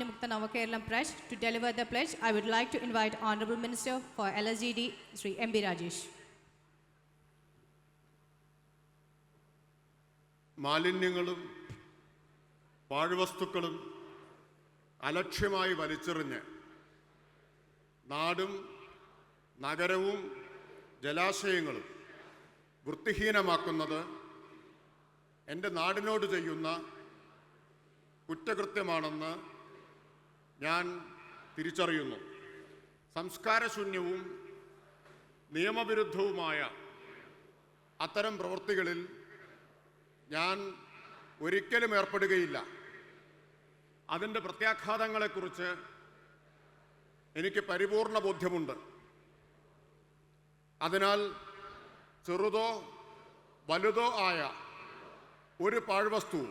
Mukta Navakeram pledge. To deliver the pledge, I would like to invite Honorable Minister for LSGD, Sri M.B. Rajesh. മാലിന്യങ്ങളും പാഴ്വസ്തുക്കളും അലക്ഷ്യമായി വലിച്ചെറിഞ്ഞ് നാടും നഗരവും ജലാശയങ്ങളും വൃത്തിഹീനമാക്കുന്നത് എന്റെ നാടിനോട് ചെയ്യുന്ന കുറ്റകൃത്യമാണെന്ന് ഞാൻ തിരിച്ചറിയുന്നു. സംസ്കാരശൂന്യവും നിയമവിരുദ്ധവുമായ അത്തരം പ്രവൃത്തികളിൽ ഞാൻ ഒരിക്കലും ഏർപ്പെടുകയില്ല. അതിന്റെ പ്രത്യാഘാതങ്ങളെക്കുറിച്ച് എനിക്ക് പരിപൂർണ ബോധ്യമുണ്ട്. അതിനാൽ ചെറുതോ വലുതോ ആയ ഒരു പാഴ്വസ്തു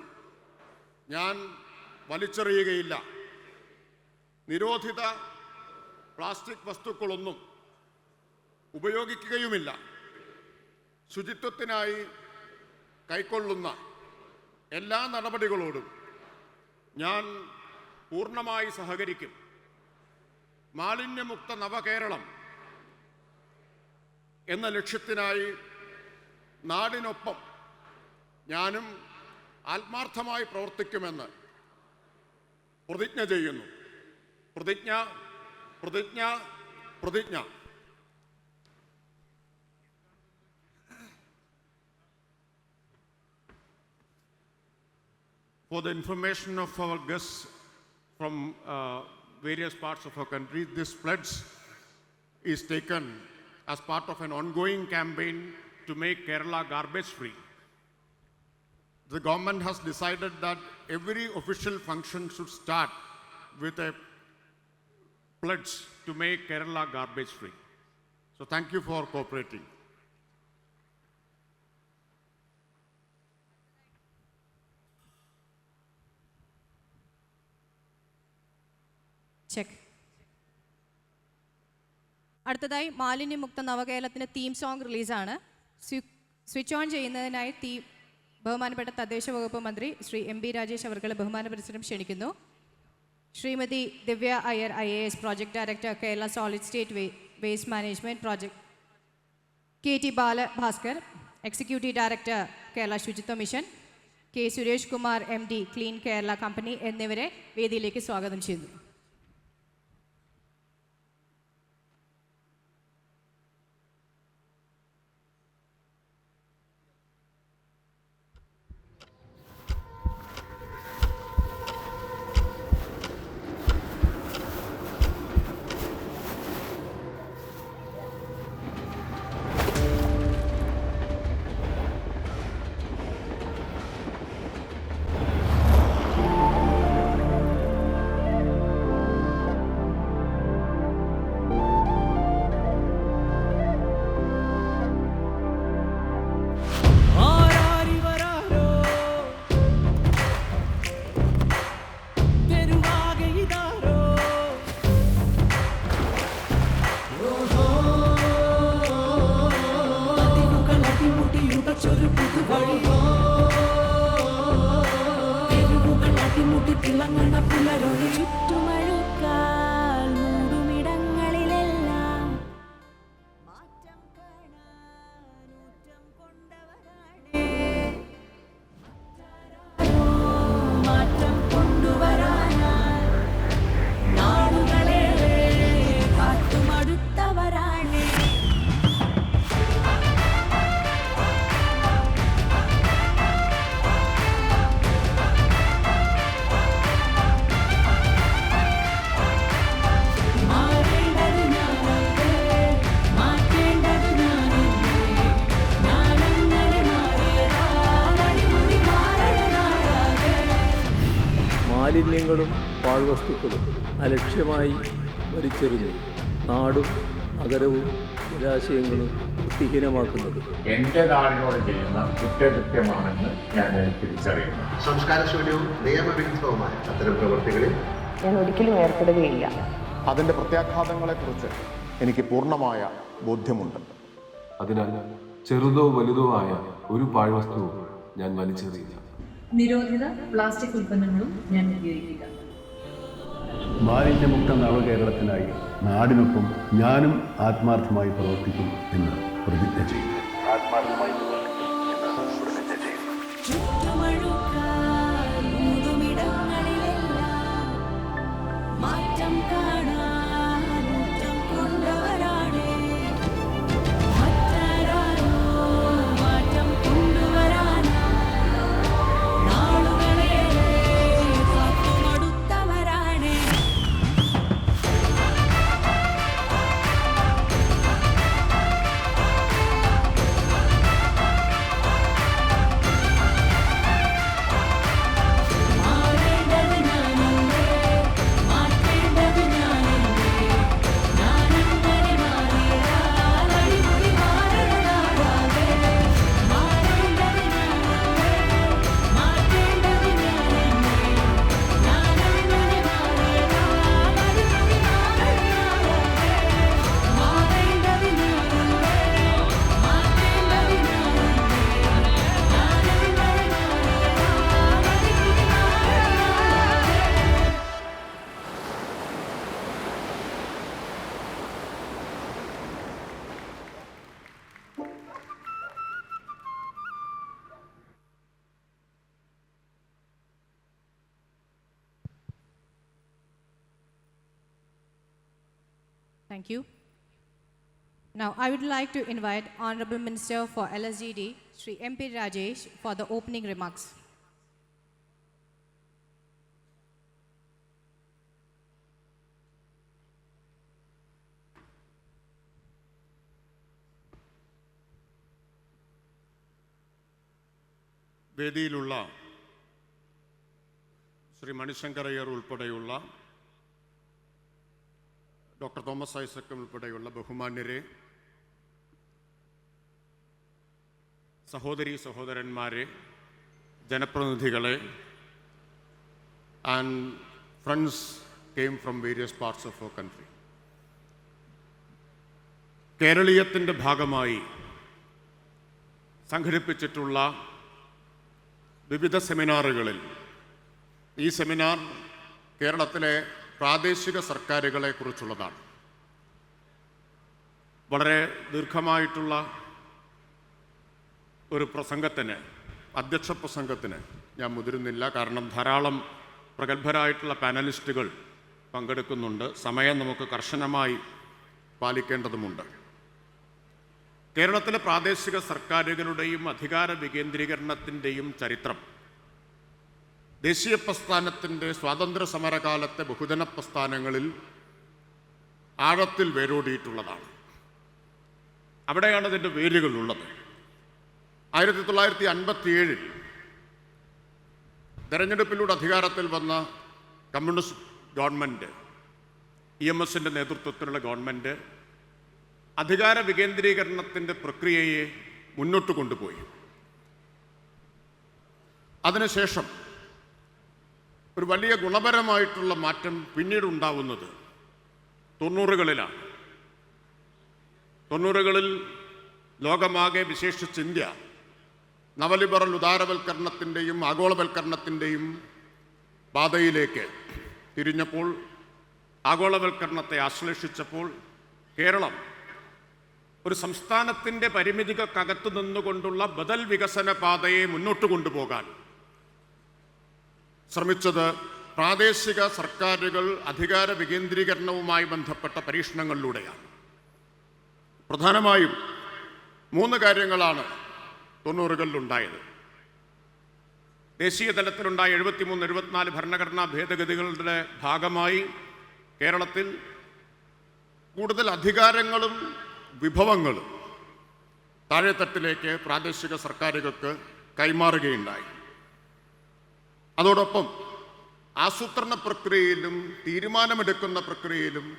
ഞാൻ വലിച്ചെറിയുകയില്ല. നിരോധിത പ്ലാസ്റ്റിക് വസ്തുക്കളൊന്നും ഉപയോഗിക്കുകയുമില്ല. ശുചിത്വത്തിനായി കൈക്കൊള്ളുന്ന എല്ലാ നടപടികളോടും ഞാൻ പൂർണമായി സഹകരിക്കും. മാലിന്യമുക്ത നവകേരളം എന്ന ലക്ഷ്യത്തിനായി നാടിനൊപ്പം ഞാനും ആത്മാർത്ഥമായി പ്രവർത്തിക്കുമെന്ന് പ്രതിജ്ഞ ചെയ്യുന്നു. പ്രതിജ്ഞ പ്രതിജ്ഞ പ്രതിജ്ഞ For the information of our guests from uh, various parts of our country, this pledge is taken as part of an ongoing campaign to make Kerala garbage free. The government has decided that every official function should start with a pledge to make Kerala garbage free. So, thank you for cooperating. Check അടുത്തതായി മാലിന്യമുക്ത നവകേരളത്തിന്റെ theme song റിലീസാണ് സ്വി- switch on ചെയ്യുന്നതിനായി theme ബഹുമാനപ്പെട്ട തദ്ദേശ വകുപ്പ് മന്ത്രി ശ്രീ എം ബി രാജേഷ് അവർകളെ ബഹുമാന പരിസരം ക്ഷണിക്കുന്നു Shrimati Divya Iyer I A S project director Kerala solid state way waste management project K T Balabhaskar executive director Kerala Suchitwa mission K Suresh Kumar M D clean Kerala company എന്നിവരെ വേദിയിലേക്ക് സ്വാഗതം ചെയ്യുന്നു. പാഴ്വസ്തുക്കളും അലക്ഷ്യമായി വലിച്ചെറിഞ്ഞു നാടും നഗരവും ജലാശയങ്ങളും വൃത്തിഹീനമാക്കുന്നത് എന്റെ നാടിനോട് ചെയ്യുന്ന കുറ്റകൃത്യമാണെന്ന് ഞാൻ തിരിച്ചറിയുന്നു. സംസ്കാര ശൂന്യവും നിയമവിരുദ്ധവുമായ അത്തരം പ്രവൃത്തികളിൽ ഞാൻ ഒരിക്കലും ഏർപ്പെടുകയില്ല. അതിന്റെ പ്രത്യാഘാതങ്ങളെക്കുറിച്ച് എനിക്ക് പൂർണമായ ബോധ്യമുണ്ട്. അതിനാൽ ചെറുതോ വലുതോ ആയ ഒരു പാഴ്വസ്തുവും ഞാൻ വലിച്ചെറിയില്ല. നിരോധിത പ്ലാസ്റ്റിക് ഉൽപ്പന്നങ്ങളും ഞാൻ ഉപയോഗിക്കില്ല മാലിന്യമുക്ത നവകേരളത്തിനായി നാടിനൊപ്പം ഞാനും ആത്മാർത്ഥമായി പ്രവർത്തിക്കും എന്ന് പ്രതിജ്ഞ ചെയ്യുന്നു. ആത്മാർത്ഥമായി Thank you. Now, I would like to invite Honorable Minister for LSGD, Sri MP Rajesh, for the opening remarks. വേദിയിലുള്ള Shri Manishankar Iyer ഉൾപ്പെടെയുള്ള ഡോക്ടർ തോമസ് ഐസക് ഉൾപ്പെടെയുള്ള ബഹുമാന്യരെ സഹോദരി സഹോദരന്മാരെ ജനപ്രതിനിധികളെ and friends came from various parts of our country കേരളീയത്തിന്റെ ഭാഗമായി സംഘടിപ്പിച്ചിട്ടുള്ള വിവിധ സെമിനാറുകളിൽ ഈ സെമിനാർ കേരളത്തിലെ പ്രാദേശിക സർക്കാരുകളെ കുറിച്ചുള്ളതാണ് വളരെ ദീർഘമായിട്ടുള്ള ഒരു പ്രസംഗത്തിന് അധ്യക്ഷ പ്രസംഗത്തിന് ഞാൻ മുതിരുന്നില്ല. കാരണം ധാരാളം പ്രഗത്ഭരായിട്ടുള്ള പാനലിസ്റ്റുകൾ പങ്കെടുക്കുന്നുണ്ട്. സമയം നമുക്ക് കർശനമായി പാലിക്കേണ്ടതുമുണ്ട്. കേരളത്തിലെ പ്രാദേശിക സർക്കാരുകളുടെയും അധികാര വികേന്ദ്രീകരണത്തിന്റെയും ചരിത്രം ദേശീയ പ്രസ്ഥാനത്തിന്റെ സ്വാതന്ത്ര്യ സമരകാലത്തെ ബഹുജന പ്രസ്ഥാനങ്ങളിൽ ആഴത്തിൽ വേരോടിയിട്ടുള്ളതാണ്. അവിടെയാണ് ഇതിന്റെ വേരുകളുള്ളത്. ആയിരത്തി തൊള്ളായിരത്തി അൻപത്തിയേഴിൽ തെരഞ്ഞെടുപ്പിലൂടെ അധികാരത്തിൽ വന്ന കമ്മ്യൂണിസ്റ്റ് ഗവൺമെന്റ് ഇ എം എസിന്റെ നേതൃത്വത്തിലുള്ള ഗവൺമെന്റ് അധികാര വികേന്ദ്രീകരണത്തിന്റെ പ്രക്രിയയെ മുന്നോട്ട് കൊണ്ടുപോയി. അതിനുശേഷം ഒരു വലിയ ഗുണപരമായിട്ടുള്ള മാറ്റം പിന്നീട് ഉണ്ടാവുന്നത് തൊണ്ണൂറുകളിലാണ്. തൊണ്ണൂറുകളിൽ ലോകമാകെ വിശേഷിച്ച് ഇന്ത്യ നവലിബറൽ ഉദാരവൽക്കരണത്തിന്റെയും ആഗോളവൽക്കരണത്തിന്റെയും പാതയിലേക്ക് തിരിഞ്ഞപ്പോൾ ആഗോളവൽക്കരണത്തെ ആശ്ലേഷിച്ചപ്പോൾ കേരളം ഒരു സംസ്ഥാനത്തിന്റെ പരിമിതികൾക്കകത്ത് നിന്നുകൊണ്ടുള്ള ബദൽ വികസന പാതയെ മുന്നോട്ട് കൊണ്ടുപോകാൻ ശ്രമിച്ചത് പ്രാദേശിക സർക്കാരുകൾ അധികാര വികേന്ദ്രീകരണവുമായി ബന്ധപ്പെട്ട പരീക്ഷണങ്ങളിലൂടെയാണ്. പ്രധാനമായും മൂന്ന് കാര്യങ്ങളാണ് തൊണ്ണൂറുകളിലുണ്ടായത്. ദേശീയ തലത്തിലുണ്ടായ എഴുപത്തിമൂന്ന് എഴുപത്തിനാല് ഭരണഘടനാ ഭേദഗതികളുടെ ഭാഗമായി കേരളത്തിൽ കൂടുതൽ അധികാരങ്ങളും വിഭവങ്ങളും താഴെത്തട്ടിലേക്ക് പ്രാദേശിക സർക്കാരുകൾക്ക് കൈമാറുകയുണ്ടായി. അതോടൊപ്പം ആസൂത്രണ പ്രക്രിയയിലും തീരുമാനമെടുക്കുന്ന പ്രക്രിയയിലും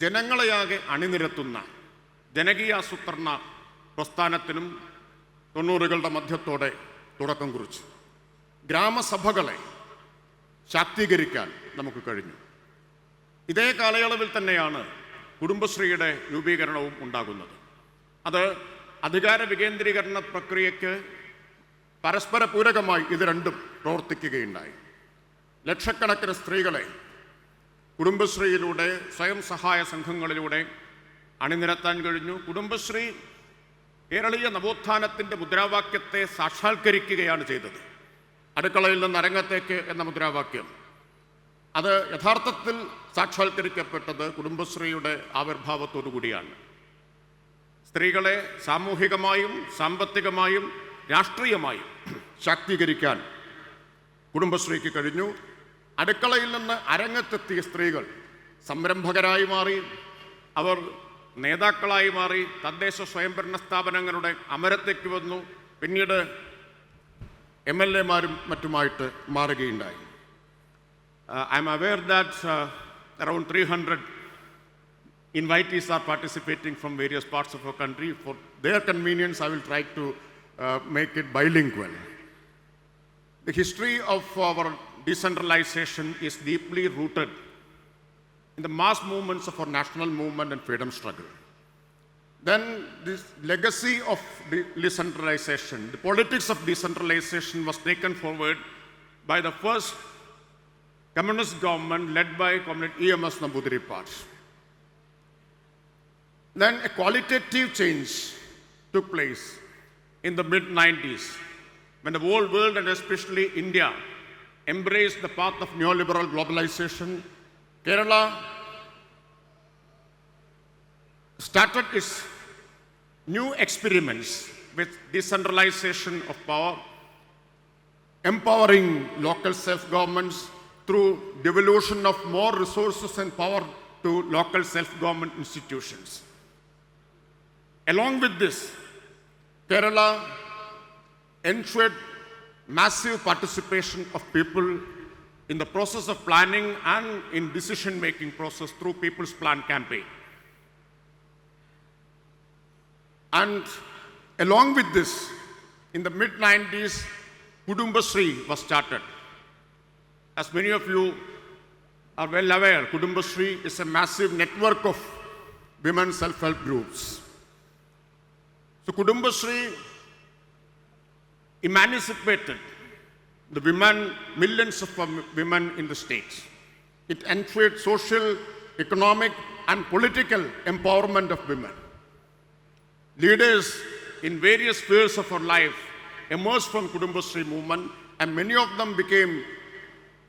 ജനങ്ങളെയാകെ അണിനിരത്തുന്ന ജനകീയ ആസൂത്രണ പ്രസ്ഥാനത്തിനും തൊണ്ണൂറുകളുടെ മധ്യത്തോടെ തുടക്കം കുറിച്ചു. ഗ്രാമസഭകളെ ശാക്തീകരിക്കാൻ നമുക്ക് കഴിഞ്ഞു. ഇതേ കാലയളവിൽ തന്നെയാണ് കുടുംബശ്രീയുടെ രൂപീകരണവും ഉണ്ടാകുന്നത്. അത് അധികാര വികേന്ദ്രീകരണ പ്രക്രിയയ്ക്ക് പരസ്പര പൂരകമായി ഇത് രണ്ടും പ്രവർത്തിക്കുകയുണ്ടായി. ലക്ഷക്കണക്കിന് സ്ത്രീകളെ കുടുംബശ്രീയിലൂടെ സ്വയം സഹായ സംഘങ്ങളിലൂടെ അണിനിരത്താൻ കഴിഞ്ഞു. കുടുംബശ്രീ കേരളീയ നവോത്ഥാനത്തിന്റെ മുദ്രാവാക്യത്തെ സാക്ഷാത്കരിക്കുകയാണ് ചെയ്തത്. അടുക്കളയിൽ നിന്ന് അരങ്ങത്തേക്ക് എന്ന മുദ്രാവാക്യം. അത് യഥാർത്ഥത്തിൽ സാക്ഷാത്കരിക്കപ്പെട്ടത് കുടുംബശ്രീയുടെ ആവിർഭാവത്തോടു കൂടിയാണ് സ്ത്രീകളെ സാമൂഹികമായും സാമ്പത്തികമായും രാഷ്ട്രീയമായും ശാക്തീകരിക്കാൻ കുടുംബശ്രീക്ക് കഴിഞ്ഞു. അടുക്കളയിൽ നിന്ന് അരങ്ങത്തെത്തിയ സ്ത്രീകൾ സംരംഭകരായി മാറി. അവർ നേതാക്കളായി മാറി. തദ്ദേശ സ്വയംഭരണ സ്ഥാപനങ്ങളുടെ അമരത്തേക്ക് വന്നു. പിന്നീട് എം എൽ എമാരും മറ്റുമായിട്ട് മാറുകയുണ്ടായി. I am aware that around three hundred invitees are participating from various parts of our country. For their convenience, I will try to uh, make it bilingual. The history of our decentralization is deeply rooted in the mass movements of our national movement and freedom struggle. Then, this legacy of de- decentralization, the politics of decentralization was taken forward by the first communist government led by Comrade E.M.S. Nambudiri Then a qualitative change took place in the mid 90s when the whole world and especially India embraced the path of neoliberal globalization. Kerala started its new experiments with decentralization of power, empowering local self governments through devolution of more resources and power to local self government institutions. Along with this, Kerala ensured massive participation of people in the process of planning and in decision making process through People's Plan campaign. And along with this, in the mid 90s, Kudumbasri was started. As many of you are well aware, Kudumbasri is a massive network of women self help groups. So, Kudumbasri emancipated the women, millions of women in the states. It ensured social, economic, and political empowerment of women. Leaders in various spheres of our life emerged from Kudumbasri movement, and many of them became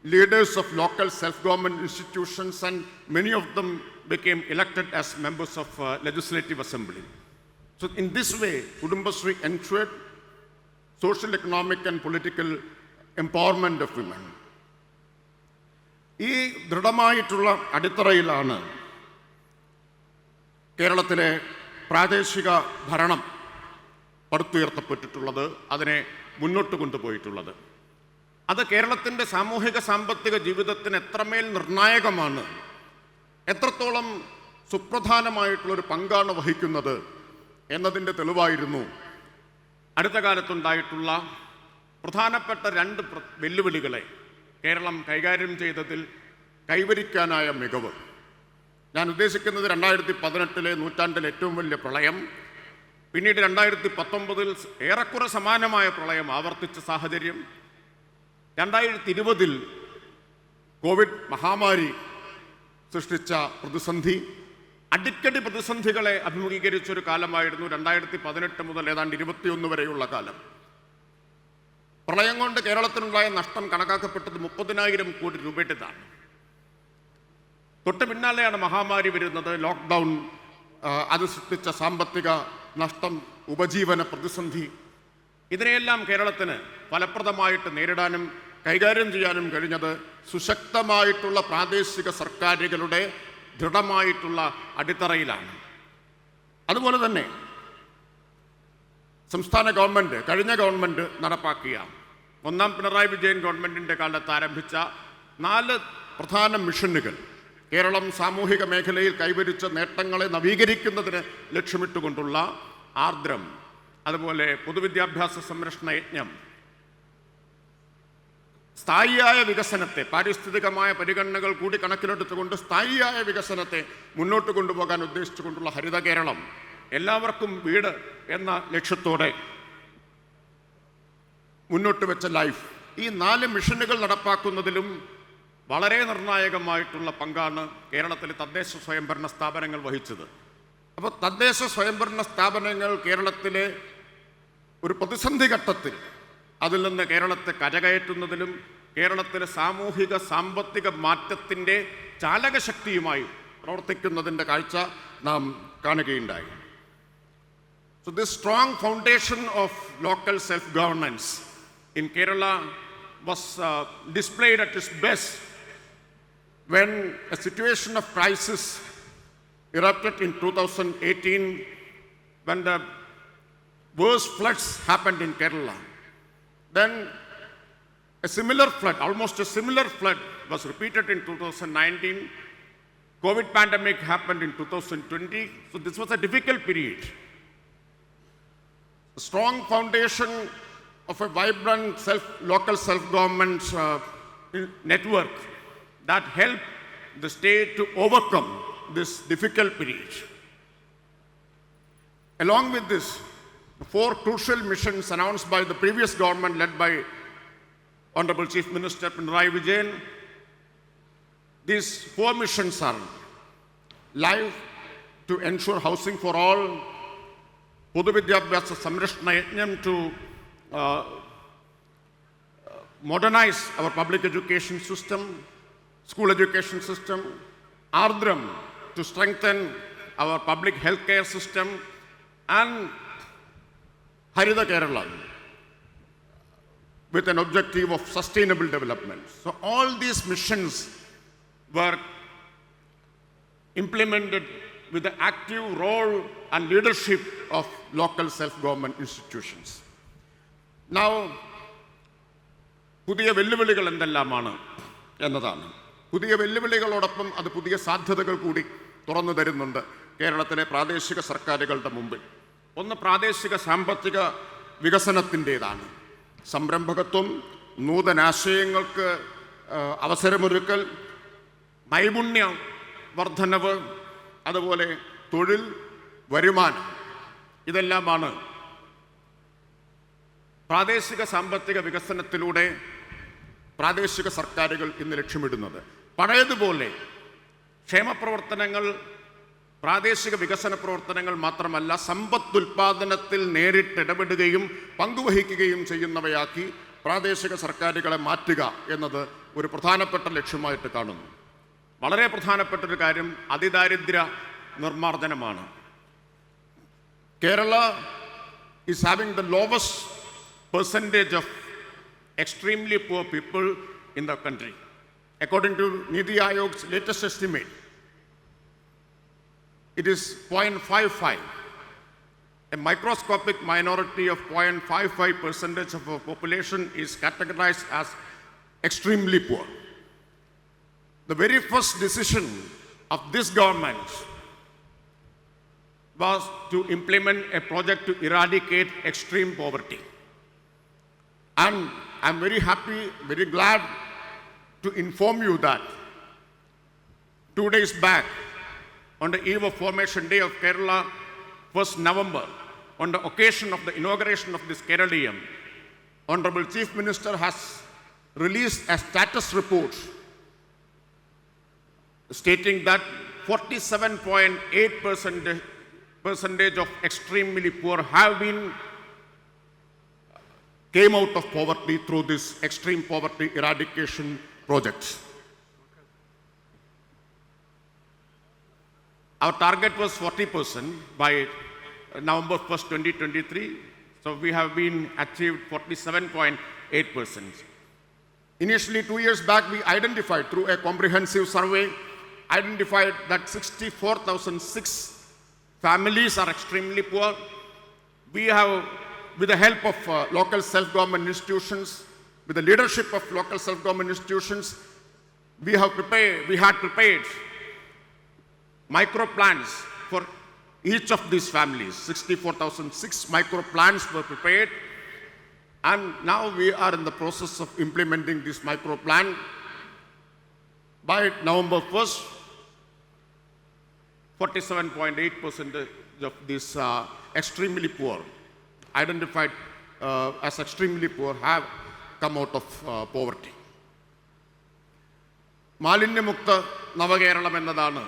leaders of local self-government institutions, and many of them became elected as members of uh, legislative assembly. So in this way, Kudumbasri ensured social, economic, and political empowerment of women. ഈ ദൃഢമായിട്ടുള്ള അടിത്തറയിലാണ് കേരളത്തിലെ പ്രാദേശിക ഭരണം പടുത്തുയർത്തപ്പെട്ടിട്ടുള്ളത് അതിനെ മുന്നോട്ട് കൊണ്ടുപോയിട്ടുള്ളത് അത് കേരളത്തിന്റെ സാമൂഹിക സാമ്പത്തിക ജീവിതത്തിന് എത്രമേൽ നിർണായകമാണ് എത്രത്തോളം സുപ്രധാനമായിട്ടുള്ളൊരു പങ്കാണ് വഹിക്കുന്നത് എന്നതിന്റെ തെളിവായിരുന്നു. അടുത്ത കാലത്തുണ്ടായിട്ടുള്ള പ്രധാനപ്പെട്ട രണ്ട് വെല്ലുവിളികളെ കേരളം കൈകാര്യം ചെയ്തതിൽ കൈവരിക്കാനായ മികവ്. ഞാൻ ഉദ്ദേശിക്കുന്നത് രണ്ടായിരത്തി പതിനെട്ടിലെ നൂറ്റാണ്ടിലെ ഏറ്റവും വലിയ പ്രളയം പിന്നീട് രണ്ടായിരത്തി പത്തൊമ്പതിൽ ഏറെക്കുറെ സമാനമായ പ്രളയം ആവർത്തിച്ച സാഹചര്യം. രണ്ടായിരത്തി ഇരുപതിൽ കോവിഡ് മഹാമാരി സൃഷ്ടിച്ച പ്രതിസന്ധി അടിക്കടി പ്രതിസന്ധികളെ അഭിമുഖീകരിച്ച ഒരു കാലമായിരുന്നു രണ്ടായിരത്തി പതിനെട്ട് മുതൽ ഏതാണ്ട് ഇരുപത്തിയൊന്ന് വരെയുള്ള കാലം. പ്രളയം കൊണ്ട് കേരളത്തിനുണ്ടായ നഷ്ടം കണക്കാക്കപ്പെട്ടത് മുപ്പതിനായിരം കോടി രൂപയുടേതാണ്. തൊട്ട് പിന്നാലെയാണ് മഹാമാരി വരുന്നത് ലോക്ക്ഡൗൺ അത് സൃഷ്ടിച്ച സാമ്പത്തിക നഷ്ടം ഉപജീവന പ്രതിസന്ധി. ഇതിനെയെല്ലാം കേരളത്തിന് ഫലപ്രദമായിട്ട് നേരിടാനും കൈകാര്യം ചെയ്യാനും കഴിഞ്ഞത് സുശക്തമായിട്ടുള്ള പ്രാദേശിക സർക്കാരുകളുടെ ദൃഢമായിട്ടുള്ള അടിത്തറയിലാണ്. അതുപോലെ തന്നെ സംസ്ഥാന ഗവൺമെന്റ് കഴിഞ്ഞ ഗവൺമെന്റ് നടപ്പാക്കിയ ഒന്നാം പിണറായി വിജയൻ ഗവൺമെന്റിന്റെ കാലത്ത് ആരംഭിച്ച നാല് പ്രധാന മിഷനുകൾ കേരളം സാമൂഹിക മേഖലയിൽ കൈവരിച്ച നേട്ടങ്ങളെ നവീകരിക്കുന്നതിന് ലക്ഷ്യമിട്ടുകൊണ്ടുള്ള ആർദ്രം അതുപോലെ പൊതുവിദ്യാഭ്യാസ സംരക്ഷണ യജ്ഞം സ്ഥായിയായ വികസനത്തെ പാരിസ്ഥിതികമായ പരിഗണനകൾ കൂടി കണക്കിലെടുത്തുകൊണ്ട് സ്ഥായിയായ വികസനത്തെ മുന്നോട്ട് കൊണ്ടുപോകാൻ ഉദ്ദേശിച്ചുകൊണ്ടുള്ള ഹരിത കേരളം എല്ലാവർക്കും വീട് എന്ന ലക്ഷ്യത്തോടെ മുന്നോട്ട് വെച്ച ലൈഫ്. ഈ നാല് മിഷനുകൾ നടപ്പാക്കുന്നതിലും വളരെ നിർണായകമായിട്ടുള്ള പങ്കാണ് കേരളത്തിലെ തദ്ദേശ സ്വയംഭരണ സ്ഥാപനങ്ങൾ വഹിച്ചത്. അപ്പോൾ തദ്ദേശ സ്വയംഭരണ സ്ഥാപനങ്ങൾ കേരളത്തിലെ ഒരു പ്രതിസന്ധി ഘട്ടത്തിൽ അതിൽ നിന്ന് കേരളത്തെ കരകയറ്റുന്നതിലും കേരളത്തിലെ സാമൂഹിക സാമ്പത്തിക മാറ്റത്തിന്റെ ചാലകശക്തിയുമായി പ്രവർത്തിക്കുന്നതിന്റെ കാഴ്ച നാം കാണുകയുണ്ടായി. So the strong foundation of local self governance in Kerala was displayed at its best when a situation of crisis erupted in two thousand eighteen when the worse floods happened in Kerala then a similar flood, almost a similar flood was repeated in 2019. COVID pandemic happened in 2020. So this was a difficult period. A strong foundation of a vibrant self, local self-government uh, network that helped the state to overcome this difficult period. Along with this, the four crucial missions announced by the previous government led by Honorable Chief Minister Pinarayi Vijayan, these four missions are live to ensure housing for all, പൊതുവിദ്യാഭ്യാസ സംരക്ഷണ യജ്ഞം to modernize our public education system, school education system, Ardram to strengthen our public healthcare system, and Harida Kerala with an objective of sustainable development. So all these missions were implemented with the active role and leadership of local self-government institutions. Now, പുതിയ വെല്ലുവിളികൾ എന്തെല്ലാമാണ് എന്നതാണ് പുതിയ വെല്ലുവിളികളോടൊപ്പം അത് പുതിയ സാധ്യതകൾ കൂടി തുറന്നു തരുന്നുണ്ട് കേരളത്തിലെ പ്രാദേശിക സർക്കാരുകളുടെ മുമ്പിൽ ഒന്ന് പ്രാദേശിക സാമ്പത്തിക വികസനത്തിന്റേതാണ് സംരംഭകത്വം നൂതനാശയങ്ങൾക്ക് അവസരമൊരുക്കൽ നൈപുണ്യ വർധനവ് അതുപോലെ തൊഴിൽ വരുമാനം ഇതെല്ലാമാണ് പ്രാദേശിക സാമ്പത്തിക വികസനത്തിലൂടെ പ്രാദേശിക സർക്കാരുകൾ ഇന്ന് ലക്ഷ്യമിടുന്നത്. പഴയതുപോലെ ക്ഷേമപ്രവർത്തനങ്ങൾ പ്രാദേശിക വികസന പ്രവർത്തനങ്ങൾ മാത്രമല്ല സമ്പത്തുൽപാദനത്തിൽ നേരിട്ട് ഇടപെടുകയും പങ്കുവഹിക്കുകയും ചെയ്യുന്നവയാക്കി പ്രാദേശിക സർക്കാരുകളെ മാറ്റുക എന്നത് ഒരു പ്രധാനപ്പെട്ട ലക്ഷ്യമായിട്ട് കാണുന്നു. വളരെ പ്രധാനപ്പെട്ട ഒരു കാര്യം അതിദാരിദ്ര്യ നിർമ്മാർജനമാണ്. Kerala is having the lowest percentage of extremely poor people in the country according to Niti Aayog's latest estimate, it is 0.55. A microscopic minority of 0.55 percentage of our population is categorized as extremely poor. The very first decision of this government was to implement a project to eradicate extreme poverty. And I'm very happy, very glad to inform you that two days back, on the eve of Formation Day of Kerala, 1st November, on the occasion of the inauguration of this Keralium, Honorable Chief Minister has released a status report stating that 47.8 percent percentage of extremely poor have been came out of poverty through this extreme poverty eradication project. Our target was 40% by November 1st, 2023. So we have been achieved 47.8%. Initially, two years back, we identified through a comprehensive survey, identified that 64,006 families are extremely poor. We have, with the help of uh, local self-government institutions, with the leadership of local self-government institutions, we have prepared, we had prepared micro plans for each of these families. 64,006 micro plans were prepared. And now we are in the process of implementing this micro plan. By November 1st, 47.8% of these uh, extremely poor, identified uh, as extremely poor, have come out of uh, poverty. മാലിന്യമുക്ത നവകേരളം എന്നതാണ്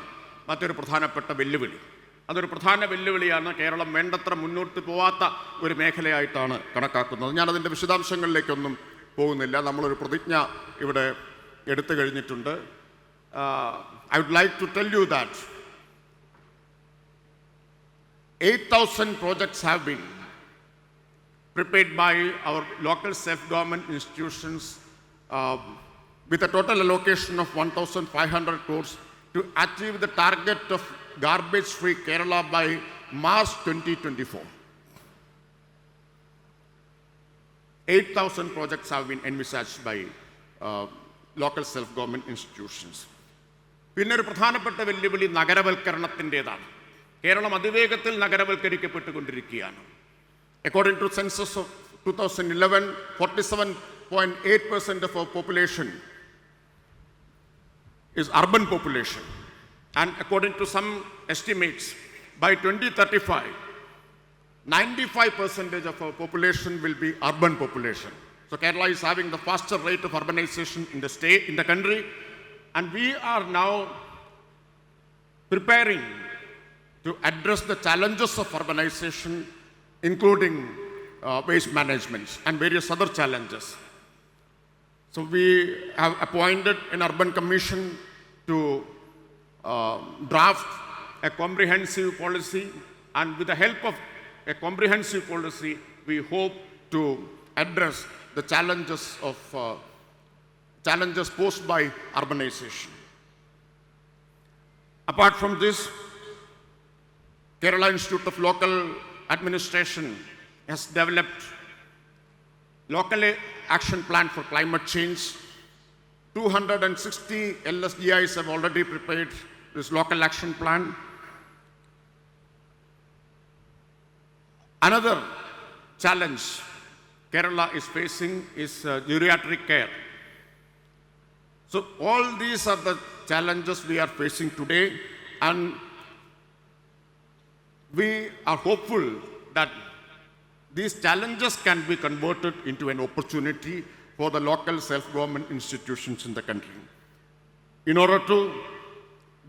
മറ്റൊരു പ്രധാനപ്പെട്ട വെല്ലുവിളി. അതൊരു പ്രധാന വെല്ലുവിളിയാണ് കേരളം വേണ്ടത്ര മുന്നോട്ട് പോവാത്ത ഒരു മേഖലയായിട്ടാണ് കണക്കാക്കുന്നത്. ഞാനതിന്റെ വിശദാംശങ്ങളിലേക്കൊന്നും പോകുന്നില്ല. നമ്മളൊരു പ്രതിജ്ഞ ഇവിടെ എടുത്തു കഴിഞ്ഞിട്ടുണ്ട്. I would like to tell you that eight thousand projects have been prepared by our local self-government institutions uh, with a total allocation of 1,500 crores to achieve the target of garbage-free Kerala by March 2024. 8,000 projects have been envisaged by uh, local self-government institutions. പിന്നെ ഒരു പ്രധാനപ്പെട്ട വെല്ലുവിളി നഗരവൽക്കരണത്തിന്റെതാണ് കേരളം അതിവേഗത്തിൽ നഗരവൽക്കരിക്കപ്പെട്ടുകൊണ്ടിരിക്കുകയാണ് According to census of 2011, 47.8% of our population is urban population. And according to some estimates, by 2035, 95% of our population will be urban population. So Kerala is having the faster rate of urbanization in the state, in the country, and we are now preparing to address the challenges of urbanization, including uh, waste management and various other challenges. So we have appointed an urban commission to uh, draft a comprehensive policy, and with the help of a comprehensive policy, we hope to address the challenges of uh, challenges posed by urbanization. Apart from this, Kerala Institute of Local Administration has developed local action plan for climate change. 260 LSDIs have already prepared this local action plan. Another challenge Kerala is facing is uh, geriatric care. So all these are the challenges we are facing today and we are hopeful that these challenges can be converted into an opportunity for the local self-government institutions in the country. In order to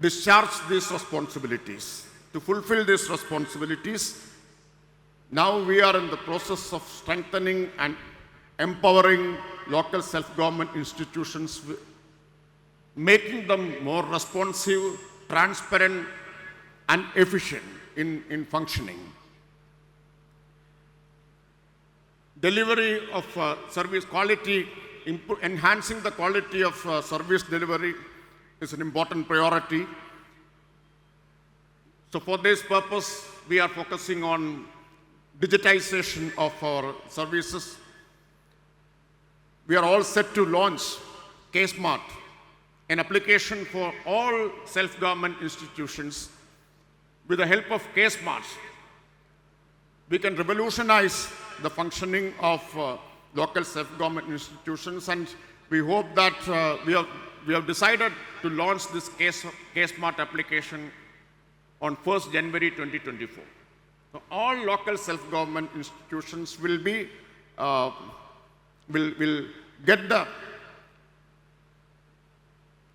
discharge these responsibilities, to fulfill these responsibilities, now we are in the process of strengthening and empowering local self-government institutions, making them more responsive, transparent, and efficient in, in functioning. Delivery of uh, service quality, enhancing the quality of uh, service delivery is an important priority. So for this purpose, we are focusing on digitization of our services. We are all set to launch KSmart, an application for all self-government institutions. With the help of KSmart, we can revolutionize the functioning of uh, local self-government institutions and we hope that uh, we, have, we have decided to launch this case, KSmart application on 1st January 2024. So all local self-government institutions will be, uh, will, will get the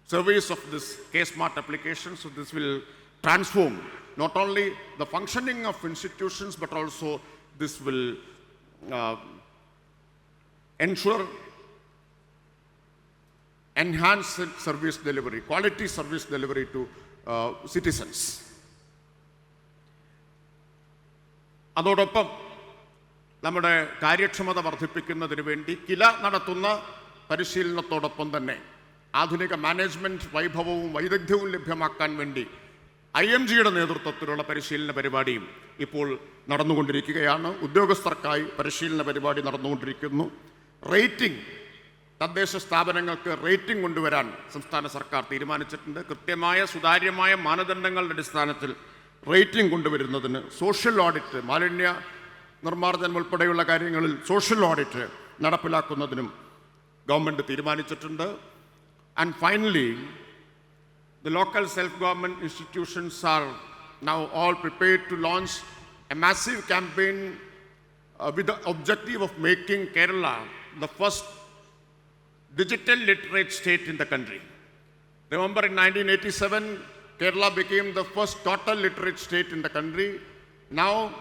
service of this KSmart application. So this will transform not only the functioning of institutions, but also this will ensure enhanced service delivery, quality service delivery to uh, citizens. അതോടൊപ്പം നമ്മുടെ കാര്യക്ഷമത വർദ്ധിപ്പിക്കുന്നതിന് വേണ്ടി കില നടത്തുന്ന പരിശീലനത്തോടൊപ്പം തന്നെ ആധുനിക management വൈഭവവും വൈദഗ്ധ്യവും ലഭ്യമാക്കാൻ വേണ്ടി ഐ എം ജിയുടെ നേതൃത്വത്തിലുള്ള പരിശീലന പരിപാടിയും ഇപ്പോൾ നടന്നുകൊണ്ടിരിക്കുകയാണ്. ഉദ്യോഗസ്ഥർക്കായി പരിശീലന പരിപാടി നടന്നുകൊണ്ടിരിക്കുന്നു. റേറ്റിംഗ് തദ്ദേശ സ്ഥാപനങ്ങൾക്ക് റേറ്റിംഗ് കൊണ്ടുവരാൻ സംസ്ഥാന സർക്കാർ തീരുമാനിച്ചിട്ടുണ്ട്. കൃത്യമായ സുതാര്യമായ മാനദണ്ഡങ്ങളുടെ അടിസ്ഥാനത്തിൽ റേറ്റിംഗ് കൊണ്ടുവരുന്നതിന് സോഷ്യൽ ഓഡിറ്റ് മാലിന്യ നിർമ്മാർജനം ഉൾപ്പെടെയുള്ള കാര്യങ്ങളിൽ സോഷ്യൽ ഓഡിറ്റ് നടപ്പിലാക്കുന്നതിനും ഗവൺമെന്റ് തീരുമാനിച്ചിട്ടുണ്ട്. And finally The local self-government institutions are now all prepared to launch a massive campaign uh, with the objective of making Kerala the first digital literate state in the country. Remember in 1987, Kerala became the first total literate state in the country. Now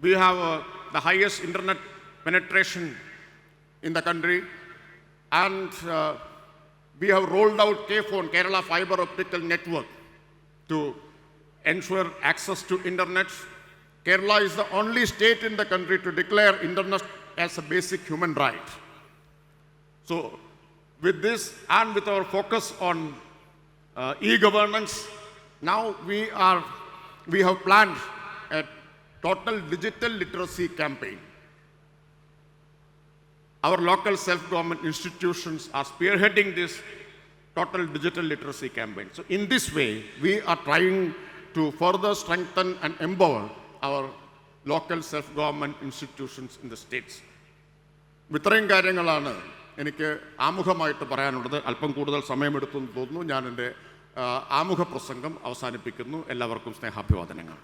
we have uh, the highest internet penetration in the country. And uh, we have rolled out K-Phone, Kerala Fiber Optical Network, to ensure access to internet. Kerala is the only state in the country to declare internet as a basic human right. So, with this and with our focus on uh, e-governance, now we are we have planned a total digital literacy campaign. Our local self-government institutions are spearheading this total digital literacy campaign. So, in this way, we are trying to further strengthen and empower our local self-government institutions in the states. ഇത്രയും കാര്യങ്ങളാണ് എനിക്ക് ആമുഖമായിട്ട് പറയാനുള്ളത് അല്പം കൂടുതൽ സമയമെടുത്തു തോന്നുന്നു ഞാൻ എന്റെ ആമുഖ പ്രസംഗം അവസാനിപ്പിക്കുന്നു എല്ലാവർക്കും സ്നേഹാഭിവാദനങ്ങൾ